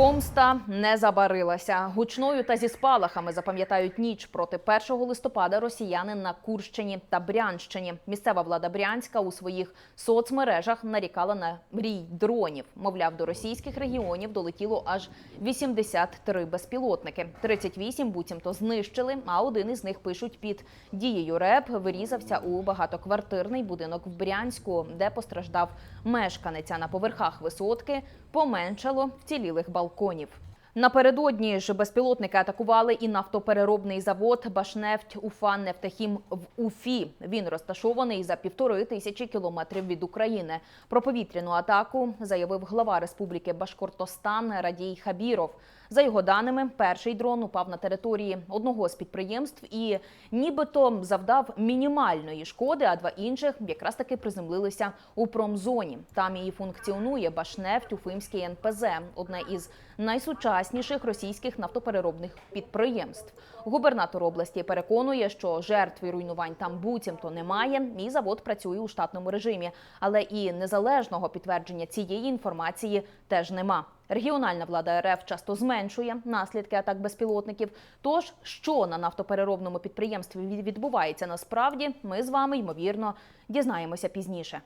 Помста не забарилася. Гучною та зі спалахами запам'ятають ніч проти 1 листопада росіяни на Курщині та Брянщині. Місцева влада Брянська у своїх соцмережах нарікала на мрій дронів. Мовляв, до російських регіонів долетіло аж 83 безпілотники. 38 буцімто знищили, а один із них пишуть під дією РЕП вирізався у багатоквартирний будинок в Брянську, де постраждав мешканець. А на поверхах висотки поменшало вцілілих балконів балконів. Напередодні ж безпілотники атакували і нафтопереробний завод Башнефть Уфа Нефтехім в Уфі. Він розташований за півтори тисячі кілометрів від України. Про повітряну атаку заявив глава Республіки Башкортостан Радій Хабіров. За його даними, перший дрон упав на території одного з підприємств і нібито завдав мінімальної шкоди, а два інших якраз таки приземлилися у промзоні. Там і функціонує Башнефть Уфимський НПЗ, одне із найсучасніших російських нафтопереробних підприємств. Губернатор області переконує, що жертв і руйнувань там буцімто немає, і завод працює у штатному режимі. Але і незалежного підтвердження цієї інформації теж нема. Регіональна влада РФ часто зменшує наслідки атак безпілотників. Тож, що на нафтопереробному підприємстві відбувається насправді, ми з вами ймовірно дізнаємося пізніше.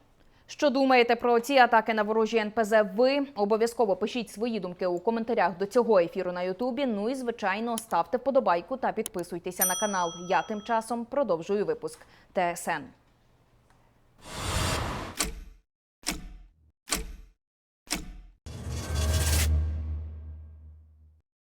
Що думаєте про ці атаки на ворожі НПЗ? Ви обов'язково пишіть свої думки у коментарях до цього ефіру на Ютубі. Ну і звичайно, ставте вподобайку та підписуйтеся на канал. Я тим часом продовжую випуск ТСН.